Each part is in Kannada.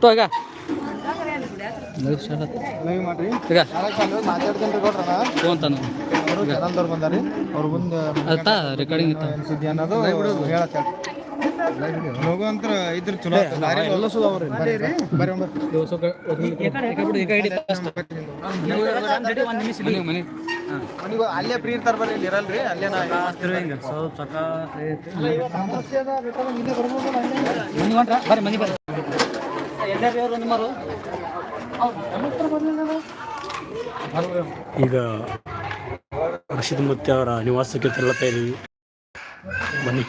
ತೋ ಈಗ. ರೆಕಾರ್ಡಿಂಗ್ ಸುದ್ದಿ ಅನ್ನೋದು ಹೇಳತ್ತ ಇದ್ರ ಚಲೋ ಎಲ್ಲ ಸುದ ಅವ್ರಿ ಅಲ್ಲೇ ಫ್ರೀ ಇರ್ತಾರ ಬರ್ರಿ ಇಲ್ಲಿ ಇರಲ್ರಿ ಅಲ್ಲೇ ಬರ್ರಿ ಮನೆ ಬರ್ರಿ ಎಲ್ಲಾರು ಅವ್ರು ಒಂದು ಮಾರು ಈಗ ರಶೀದ್ ಮತ್ತೆ ಅವರ ನಿವಾಸಕ್ಕೆ ತೆರಳುತ್ತಾ ಇದ್ದೀವಿ. ಬನ್ನಿ.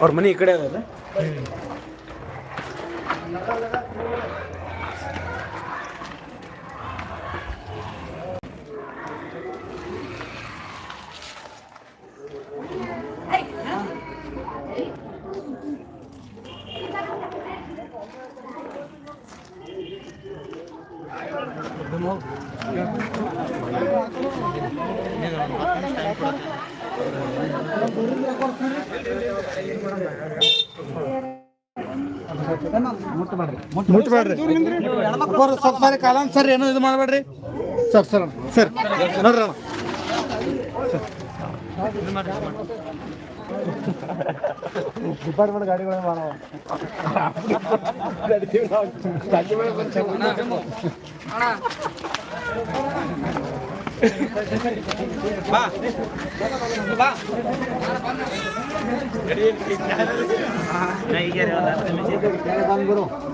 ಅವ್ರ ಮನೆ ಈ ಕಡೆ ಅದಲ್ಲ ಮುಟ್ಬೇಡ್ರಿ ಸ್ವಲ್ಪ ಸಾರಿ ಕಾಲ ಸರ್ ಏನೋ ಇದು ಮಾಡಬೇಡ್ರಿ ಸರ್ ಸರ್ ಸರ್ ನೋಡ್ರಿ ಅಣ್ಣ ಡಿಪಾರ್ಟ್ಮೆಂಟ್ ಗಾಡಿಗಳೇ ಮಾಡವ ಅಲ್ಲಿ ಆ ಕಡೆ ಬರ್ರಿ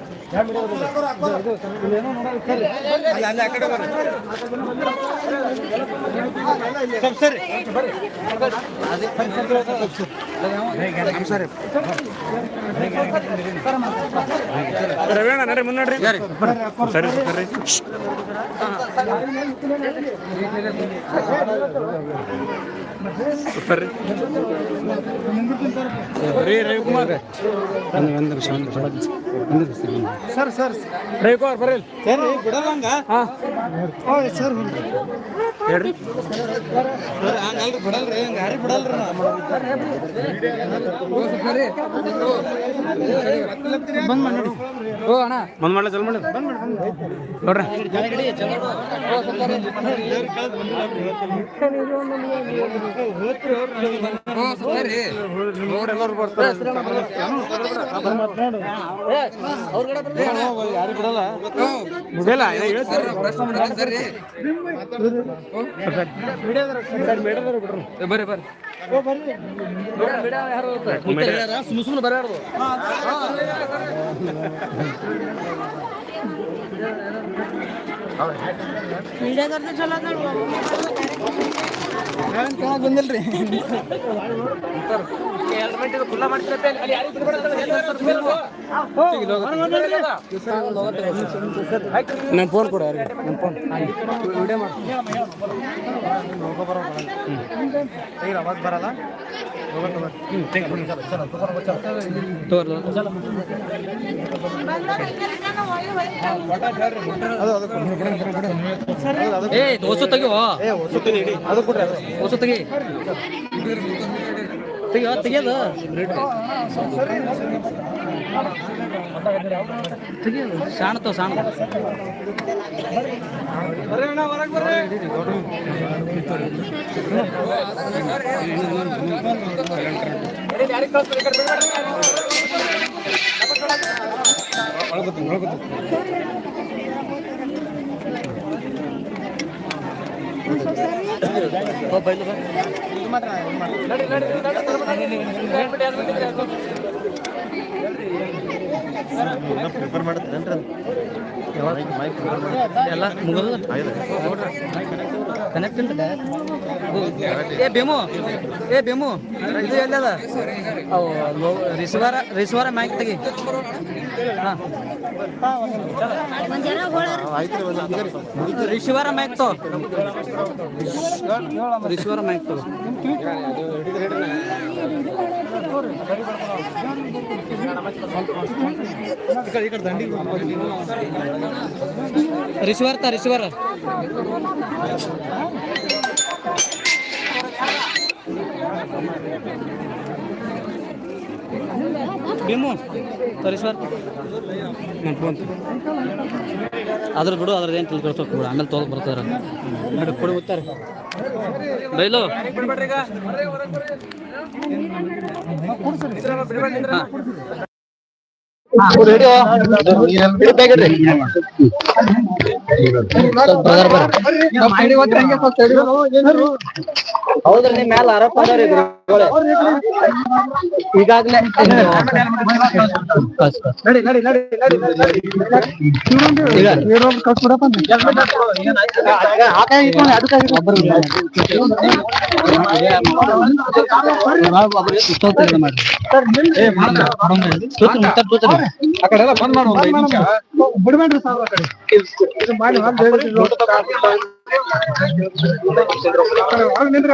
ರವೇಣ ನಡ್ರಿ ಮುನ್ನಡ್ರಿ. ಸರಿ ಸರಿ. ರವಿಕುಮಾರ್ ಸರ್ ಸರ್ ರವಿಕುಮಾರ್ ಬರ್ರಿ ಸರ್ ಬಿಡದಂಗ ಹಾಂ ಓಯ್ ಸರ್ ಹೇಳ್ರಿ. ಬಂದ್ ಮಾಡ್ಲ ಚಲ್ ಮಾಡಿ ನೋಡ್ರಿ. ಎಲ್ಲರೂ ಬರ್ತಾರೆ. ಯಾರು ಬಿಡಲ್ಲ? ಮುಗಿಯಲ್ಲ ಬರ್ರಿ ಬರ್ರಿ. ಸುಮ್ ಸುಮ್ಮನೆ ಬರಾಡ್ದು ಬಂದಿಲ್ರಿ ನನ್ನ ಫೋನ್ ಕೊಡ ಯಾರಿಗೆ? ನನ್ನ ಫೋನ್ ವಿಡಿಯೋ ಮಾಡಿ ಬರಲ್ಲ ಏ ದೋಸು ತೆಗಿಯೋ ಅದು ಕೊಡ್ರಿ ದೋಸು ತೆಗಿ ತೆಗಿಯೋ ಸಾಣತೋ ಸಾಣ ಓ ಬೈಲು ಬಾ ಇದು ಮಾತ್ರ ಮೈಕ್ ಎಲ್ಲ ಮುಗಿದು ಕನೆಕ್ಟ್ ಏ ತೆಗಿ. ಹಾಂ. ಮೈಕ್ ತೋ ರಿಶಿವಾರ ಮೈಕ್ ತೋ ರಿಸೀವರ್ ತ ರಿಸೀವರ್? ಭೀಮು ಫೋನ್ ಅದ್ರ ಬಿಡು ಅದ್ರದ್ದು ಏನು ತಿಳ್ಕೊಳ್ಬೇಕು ಬಿಡು ಆಮೇಲೆ ತೊಗೊಳಕ್ ಬರ್ತಾರೆ. ನೋಡಿ ಕೊಡಿ ಹೋಗ್ತಾರೆ ಬೈಲು. ಹೌದ್ರಿ ನಿಮ್ಮ ಮ್ಯಾಲ ಆರೋಪ ಅದಾವ್ರಿ ಈಗಾಗ್ಲೇ ಬಿಡ್ಬೇಡ್ರಿ ಸಾವ್ರ ಕಡೆ ಇದು ಮಾಡಿ ಮಾಡಿ ನಿಂದ್ರಿ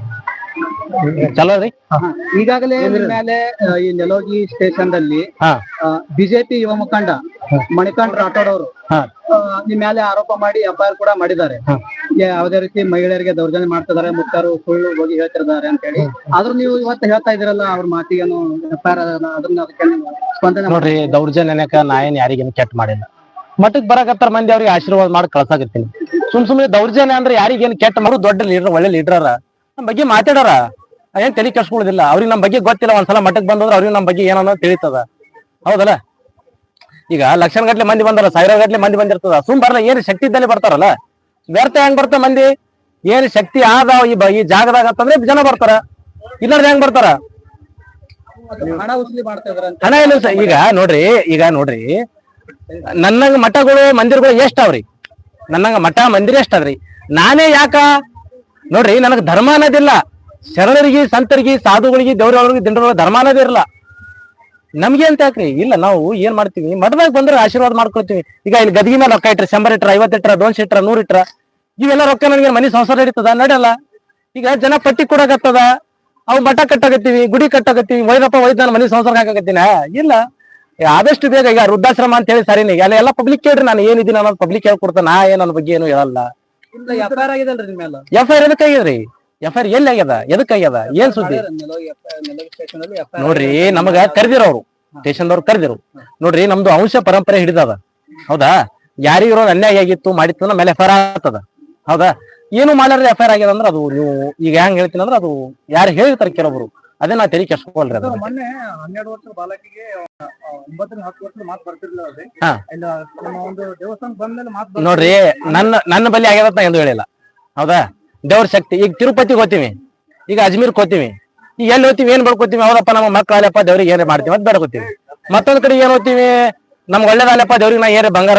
ಚಲೋ ರೀ? ಈಗಾಗಲೇ ಮೇಲೆ ಈ ನೆಲೋಗಿ ಸ್ಟೇಷನ್ ದಲ್ಲಿ ಬಿಜೆಪಿ ಯುವ ಮುಖಂಡ ಮಣಿಕಾಂತ್ ರಾಠೋಡ್ ಅವರು ನಿಮ್ ಮೇಲೆ ಆರೋಪ ಮಾಡಿ ಎಫ್ಐಆರ್ ಕೂಡ ಮಾಡಿದ್ದಾರೆ. ಯಾವುದೇ ರೀತಿ ಮಹಿಳೆಯರಿಗೆ ದೌರ್ಜನ್ಯ ಮಾಡ್ತಿದ್ದಾರೆ ಮುಕ್ತರು ಸುಳ್ಳು ಹೋಗಿ ಹೇಳ್ತಿದ್ದಾರೆ ಅಂತ ಹೇಳಿ. ಆದ್ರೂ ನೀವು ಇವತ್ತು ಹೇಳ್ತಾ ಇದ್ರಲ್ಲ ಅವ್ರ ಮಾತಿಗೇನು ಎಫ್ಐಆರ್ ಅದನ್ನ ಅದಕ್ಕೆ ಸ್ಪಂದನೆ ನೋಡ್ರಿ ದೌರ್ಜನ್ಯನಕ ನಾ ಏನ್ ಯಾರಿಗೇನು ಕೆಟ್ಟ ಮಾಡಿಲ್ಲ. ಮಟ್ಟಕ್ ಬರಕತ್ತಾರ ಮಂದಿ ಅವ್ರಿಗೆ ಆಶೀರ್ವಾದ ಮಾಡಿ ಕಳ್ಸಾಕತ್ತೀನಿ. ಸುಮ್ ಸುಮ್ನೆ ದೌರ್ಜನ್ಯ ಅಂದ್ರೆ ಯಾರಿಗೇನು ಕೆಟ್ಟ ಮಾಡು ದೊಡ್ಡ ಲೀಡರ್ ಒಳ್ಳೆ ಲೀಡರ್ ನಮ್ ಬಗ್ಗೆ ಮಾತಾಡಾರ? ಏನ್ ತಲೆ ಕೆಡ್ಸ್ಕೊಳ್ಳೋದಿಲ್ಲ. ಅವ್ರಿಗೆ ನಮ್ ಬಗ್ಗೆ ಗೊತ್ತಿಲ್ಲ. ಒಂದ್ಸಲ ಮಠಕ್ ಬಂದ್ರೆ ಅವ್ರಿಗೆ ನಮ್ ಬಗ್ಗೆ ಏನೋ ತಿಳಿತದ. ಹೌದಲ್ಲ? ಈಗ ಲಕ್ಷಣ ಗಟ್ಲೆ ಮಂದಿ ಬಂದಾರ ಸಾವಿರ ಗಟ್ಲೆ ಮಂದಿ ಬಂದಿರ್ತದ. ಸುಮ್ ಬರಲ್ಲ ಏನ್ ಶಕ್ತಿ ಇದ್ದಲ್ಲಿ ಬರ್ತಾರಲ್ಲ? ವ್ಯರ್ಥ ಹೆಂಗ್ ಬರ್ತ ಮಂದಿ? ಏನ್ ಶಕ್ತಿ ಆದ ಈ ಈ ಜಾಗದಾಗ ಅಂತಂದ್ರೆ ಜನ ಬರ್ತಾರ. ಇಲ್ಲಾರ್ದ ಹೆಂಗ್ ಬರ್ತಾರ? ಹಣ ಇಲ್ಲ ಸರ್ ಈಗ ನೋಡ್ರಿ ಈಗ ನೋಡ್ರಿ. ನನ್ನಂಗ ಮಠಗಳು ಮಂದಿರಗಳು ಎಷ್ಟ್ ಅವ್ರಿ? ನನ್ನಂಗ ಮಠ ಮಂದಿರ ಎಷ್ಟ್ ಅದ್ರಿ? ನಾನೇ ಯಾಕ ನೋಡ್ರಿ, ನನಗ್ ಧರ್ಮ ಅನ್ನೋದಿಲ್ಲ. ಶರಣರಿಗೆ, ಸಂತರಿಗೆ, ಸಾಧುಗಳಿಗೆ ದೇವ್ರವ್ರಿಗೆ ದಿಂಡ್ರೊಳಗೆ ಧರ್ಮ ಅನ್ನೋದೇ ಇರಲ್ಲ. ನಮ್ಗೆ ಅಂತ ಯಾಕ್ರಿ ಇಲ್ಲ, ನಾವು ಏನ್ ಮಾಡ್ತೀವಿ? ಮಠದಾಗ ಬಂದ್ರೆ ಆಶೀರ್ವಾದ ಮಾಡ್ಕೊಳ್ತೀವಿ. ಈಗ ಇಲ್ಲಿ ಗದಗಿ ಮೇಲೆ ರೊಕ್ಕ ಇಟ್ರ ಶಂಬರ್ ಇಟ್ರ ಐವತ್ ಇಟ್ರ ದೋನ್ಸ್ ಇಟ್ರ, ನೂರ್ ಇಟ್ರ, ಇವೆಲ್ಲ ರೊಕ್ಕ ನನಗೆ ಮನಿ ಸಂಸಾರ ನಡೀತದ? ನಡೆಯಲ್ಲ ಈಗ ಜನ ಪಟ್ಟಿ ಕೊಡಕತ್ತದ? ಅವು ಮಠ ಕಟ್ಟಾಕತ್ತೀವಿ, ಗುಡಿ ಕಟ್ಟಾಕತ್ತೀವಿ, ವೈರಪ್ಪ ಒಯ್ದ ನಾನು ಮನಿ ಸಂಸಾರ ಹಾಕಕತ್ತೀನ? ಇಲ್ಲ. ಆದಷ್ಟು ಬೇಗ ಈಗ ವೃದ್ಧಾಶ್ರಮ ಅಂತ ಹೇಳಿ ಸರಿನಿ. ಎಲ್ಲ ಎಲ್ಲ ಪಬ್ಲಿಕ್ ಕೇಳ್ರಿ ನಾನು ಏನಿದ್ದೀನಿ ಅನ್ನೋದು ಪಬ್ಲಿಕ್ ಹೇಳ್ಕೊಡ್ತಾನ ನಾ ಏನ್ ನನ್ನ ಬಗ್ಗೆ ಏನು ಹೇಳಲ್ಲ. ಎಫ್ಐಆರ್ ನಮಗ ನಿಮ್ ಮೇಲೆ ಎಫ್ ಐ ಆರ್ ಎದಕ್ ಆಗ್ಯದ್ರಿ? ಎಫ್ ಐ ಆರ್ ಎಲ್ಲಿ ಆಗ್ಯದ? ಎದಕ್ ಆಗ್ಯದ? ಏನ್ ಸುದ್ದಿ? ಕರೆದಿರು ನೋಡ್ರಿ ನಮಗ ಕರ್ದಿರೋರು. ಸ್ಟೇಷನ್ದವ್ರು ಕರ್ದಿರು ನೋಡ್ರಿ ನಮ್ದು ಅಂಶ ಪರಂಪರೆ ಹಿಡಿದದ. ಹೌದಾ? ಯಾರಿಗಿರೋ ಅನ್ಯಾಯ ಆಗಿತ್ತು ಮಾಡಿತ್ತು ನಮ್ಮ ಮೇಲೆ ಎಫ್ ಐ ಆರ್ ಆಗ್ತದ. ಹೌದಾ? ಏನು ಮಾಡ್ಲಾರ್ದೆ ಎಫ್ ಐ ಆರ್ ಆಗ್ಯದ ಅಂದ್ರೆ ಅದು ನೀವು ಈಗ ಹೆಂಗ್ ಹೇಳ್ತೀನಿ ಅಂದ್ರೆ ಅದು ಯಾರು ಹೇಳಿರ್ತಾರೆ ಕೆಲವೊಬ್ರು ಅದೇ ನಾ ತೆರಿ ಕೆಡ್ಸ್ಕೊಳ್ರಿ ಅದು. ಮೊನ್ನೆ ಹನ್ನೆರಡು ವರ್ಷದ ಬಾಲಕಿಗೆ ಒಂಬತ್ತರಿಂದ ಹತ್ತು ವರ್ಷದ ಮಾತು ಬರ್ತಿರ್ಲಿಲ್ಲ ಅದೇ ಹಾ. ಇಲ್ಲ ನಮ್ಮ ಒಂದು ದೇವಸ್ಥಾನ ಬಂದ್ಮೇಲೆ ಮಾತು ನೋಡ್ರಿ ನನ್ನ ನನ್ನ ಬಲ್ಲಿ ಆಗ್ಯದ ಎಂದು ಹೇಳಿಲ್ಲ. ಹೌದಾ? ದೇವ್ರ ಶಕ್ತಿ. ಈಗ ತಿರುಪತಿಗೆ ಹೋಗ್ತೀವಿ ಈಗ ಅಜ್ಮೀರ್ ಹೋಗ್ತೀವಿ ಈಗ ಎಲ್ಲಿ ಹೋಗ್ತೀವಿ ಏನ್ ಬರ್ಕೋತೀವಿ ಹೌದಪ್ಪ ನಮ್ಮ ಮಕ್ಕಳಲ್ಲಪ್ಪ ದೇವ್ರಿಗೆ ಏನೇ ಮಾಡ್ತೀವಿ ಅಂತ ಬೇಡ್ಕೋತೀವಿ ಮತ್ತೊಂದ್ ಕಡೆ ಏನ್ ಹೋಗ್ತೀವಿ ನಮ್ಗೆ ಒಳ್ಳೇದಲ್ಲಪ್ಪ ದೇವ್ರಿಗೆ ನಾ ಏನೇ ಬಂಗಾರ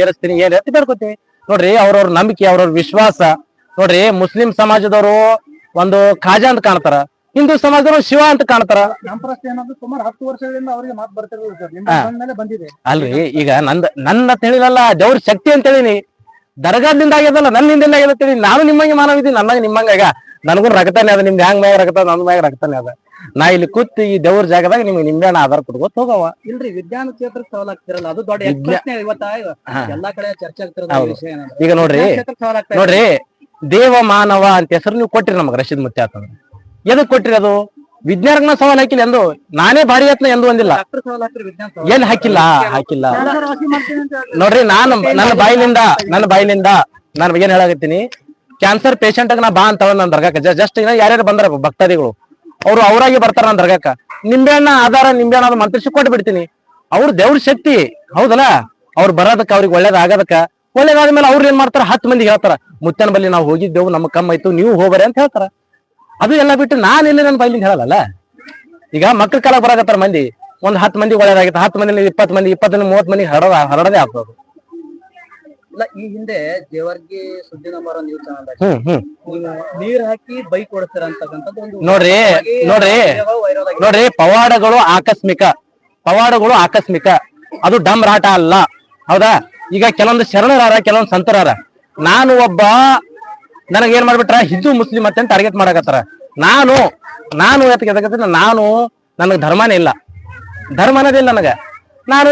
ಏರಿಸ್ತೀನಿ ಏನ್ ಅಂತ ಬೇಡ್ಕೋತೀವಿ ನೋಡ್ರಿ ಅವ್ರವ್ರ ನಂಬಿಕೆ ಅವ್ರವ್ರ ವಿಶ್ವಾಸ. ನೋಡ್ರಿ ಮುಸ್ಲಿಂ ಸಮಾಜದವರು ಒಂದು ಖಾಜಾ ಅಂತ ಕಾಣ್ತಾರ. ಹಿಂದೂ ಸಮಾಜದವರು ಶಿವ ಅಂತ ಕಾಣ್ತಾರ. ಸುಮಾರು ಹತ್ತು ವರ್ಷಗಳಿಂದ ಅವರಿಗೆ ಮಾತು. ಬಂದ್ಮೇಲೆ ಬಂದಿದೆ. ಅಲ್ರಿ ಈಗ ನಂದ ನನ್ನ ತಿಳಿಲಲ್ಲ ದೇವ್ರ ಶಕ್ತಿ ಅಂತ ಹೇಳಿನಿ. ದರ್ಗಾದಿಂದ ಆಗ್ಯದಲ್ಲ ನನ್ನಿಂದ ಆಗ್ಯದ ತಿಳಿ ನಾನು ನಿಮ್ಮಂಗೆ ಮಾನವ ಇದ್ದೀನಿ ನನ್ನಂಗ ನಿಮ್ಮಂಗ ಈಗ ನನಗೂ ರಕ್ತಾನೆ ಅದ ನಿಮ್ಗೆ ಹ್ಯಾಂಗ್ ಮ್ಯಾಗ ರಕ್ತ ನನ್ನ ಮ್ಯಾಗ ರಕ್ತಾನೆ ಅದ. ನಾ ಇಲ್ಲಿ ಕೂತು ಈ ದೇವ್ರ ಜಾಗದಾಗ ನಿಮ್ಗೆ ನಿಂಬೆಹಣ್ಣ ಆಧಾರ ಕೊಟ್ಕೋತ ಹೋಗವ. ಇಲ್ರಿ ವಿಜ್ಞಾನ ಕ್ಷೇತ್ರಕ್ಕೆ ಸವಾಲ್ ಆಗ್ತಿರಲ್ಲ ಅದು ದೊಡ್ಡ ಇವತ್ತ? ಎಲ್ಲಾ ಕಡೆ ಚರ್ಚೆ ಆಗ್ತಿರೋದು. ವಿಷಯ ಈಗ ನೋಡ್ರಿ. ನೋಡ್ರಿ ದೇವ ಮಾನವ ಅಂತ ಹೆಸರು ನೀವು ಕೊಟ್ಟಿರಿ ನಮಗ್ ರಶೀದ್ ಮುತ್ಯಾತ್ ಎದಕ್ ಕೊಟ್ರಿ ಅದು? ವಿಜ್ಞಾನ ಸವಾಲ್ ಹಾಕಿಲ್ಲ ಎಂದು ನಾನೇ ಭಾರಿ ಯತ್ನ ಎಂದು ಒಂದಿಲ್ಲ ಏನ್ ಹಾಕಿಲ್ಲ? ಹಾಕಿಲ್ಲ. ನೋಡ್ರಿ ನಾನು ನನ್ನ ಬಾಯಿನಿಂದ ನನ್ನ ಬಾಯಿನಿಂದ ನಾನು ಏನ್ ಹೇಳಾಕತ್ತೀನಿ? ಕ್ಯಾನ್ಸರ್ ಪೇಷಂಟ್ ನಾ ಬಾ ಅಂತ ನನ್ ದರ್ಗಾಕ ಜಸ್ಟ್ ಇನ್ನ ಯಾರ್ಯಾರು ಬಂದ್ರ ಭಕ್ತಾದಿಗಳು. ಅವ್ರು ಅವರಾಗಿ ಬರ್ತಾರ ನನ್ ದರ್ಗಾಕ ನಿಂಬೆಹಣ್ಣ ಆಧಾರ ನಿಂಬೆಹಣ್ಣ ಅದು ಮಂತ್ರಿಸಿ ಕೊಟ್ಟು ಬಿಡ್ತೀನಿ. ಅವ್ರ ದೇವ್ರ ಶಕ್ತಿ ಹೌದಲ್ಲ? ಅವ್ರು ಬರೋದಕ್ಕ ಅವ್ರಿಗೆ ಒಳ್ಳೇದಾಗದಕ್ಕ ಒಳ್ಳೇದಾದ್ಮೇಲೆ ಅವ್ರು ಏನ್ ಮಾಡ್ತಾರ? ಹತ್ತು ಮಂದಿ ಹೇಳ್ತಾರ ಮುತ್ತನ ಬಲ್ಲಿ ನಾವು ಹೋಗಿದ್ದೆವು ನಮ್ಮ ಕಮ್ಮ ಆಯ್ತು ನೀವು ಹೋಗ್ಬರಿ ಅಂತ ಹೇಳ್ತಾರ. ಅದು ಎಲ್ಲ ಬಿಟ್ಟು ನಾನು ಇಲ್ಲಿ ನನ್ನ ಬೈಲಿಂದ ಹೇಳಲ್ಲ ಈಗ ಮಕ್ಳ ಕಾಲ ಬರಾಕತ್ತಾರ ಮಂದಿ. ಒಂದ್ ಹತ್ತು ಮಂದಿ ಒಳ್ಳೆದಾಗಿತ್ತು. ಹತ್ತು ಮಂದಿ ಇಪ್ಪತ್ತು ಮಂದಿ ಇಪ್ಪತ್ತರಿಂದ ಮೂವತ್ತು ಮಂದಿ ಹರಡ ಹರಡದೇ ಆಗ್ತದೆ. ಇಲ್ಲ ಈ ಹಿಂದೆ ಜೇವರ್ಗಿ ಸುದ್ದಿ number news channel hmm hmm. ನೀರ್ ಹಾಕಿ ಬೈಕ್ ಓಡಿಸ್ತಾರ ಅಂತಕ್ಕಂಥದ್ದು ಒಂದು ನೋಡ್ರಿ ನೋಡ್ರಿ. ನೋಡ್ರಿ ಪವಾಡಗಳು ಆಕಸ್ಮಿಕ. ಪವಾಡಗಳು ಆಕಸ್ಮಿಕ. ಅದು ಡಮ್ ರಾಟ ಅಲ್ಲ. ಹೌದಾ? ಈಗ ಕೆಲವೊಂದು ಶರಣರಾರ ಕೆಲವೊಂದು ಸಂತರಾರ. ನಾನು ಒಬ್ಬ ನನಗೆ ಏನ್ ಮಾಡ್ಬಿಟ್ರ? ಹಿಂದೂ ಮುಸ್ಲಿಂ ಅಂತ ಟಾರ್ಗೆಟ್ ಮಾಡಕತ್ತಾರ. ನಾನು ನಾನು ಎದಕ್ಕೆ ನಾನು ನನಗೆ ಧರ್ಮನೇ ಇಲ್ಲ. ಧರ್ಮ ಅನ್ನೋದೇ ಇಲ್ಲ ನನಗ. ನಾನು